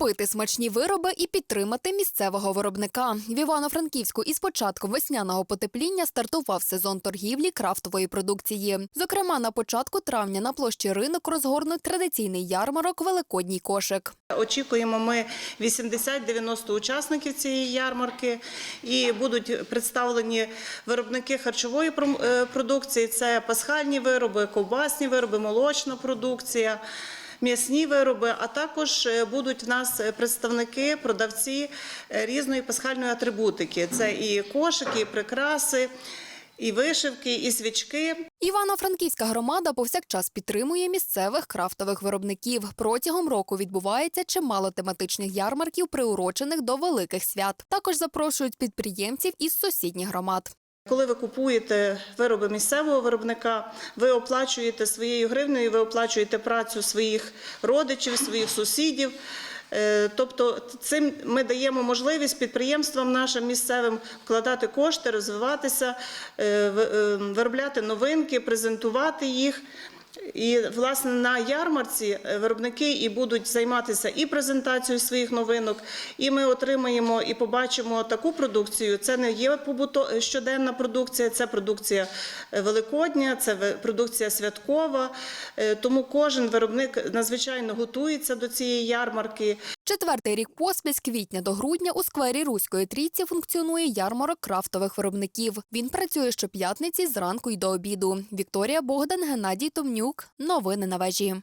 Купити смачні вироби і підтримати місцевого виробника. В Івано-Франківську із початком весняного потепління стартував сезон торгівлі крафтової продукції. Зокрема, на початку травня на площі ринок розгорнуть традиційний ярмарок Великодній кошик. Очікуємо ми 80-90 учасників цієї ярмарки і будуть представлені виробники харчової е, продукції. Це пасхальні вироби, ковбасні вироби, молочна продукція. М'ясні вироби, а також е, будуть в нас е, представники, продавці е, різної пасхальної атрибутики. Це і кошики, і прикраси, і вишивки, і свічки. Івано-Франківська громада повсякчас підтримує місцевих крафтових виробників. Протягом року відбувається чимало тематичних ярмарків, приурочених до великих свят. Також запрошують підприємців із сусідніх громад. Коли ви купуєте вироби місцевого виробника, ви оплачуєте своєю гривнею, ви оплачуєте працю своїх родичів, своїх сусідів. Е, Тобто цим ми даємо можливість підприємствам нашим місцевим вкладати кошти, розвиватися, е, е, виробляти новинки, презентувати їх. І власне на ярмарці е, виробники і будуть займатися і презентацією своїх новинок, і ми отримаємо і побачимо таку продукцію. Це не є побуто щоденна продукція, це продукція е, великодня, це продукція святкова. Е, Тому кожен виробник надзвичайно готується до цієї ярмарки. Четвертий рік поспіль з квітня до грудня у сквері Руської трійці функціонує ярмарок крафтових виробників. Він працює щоп'ятниці зранку й до обіду. Вікторія Богдан, Геннадій Томнюк. Новини на вежі.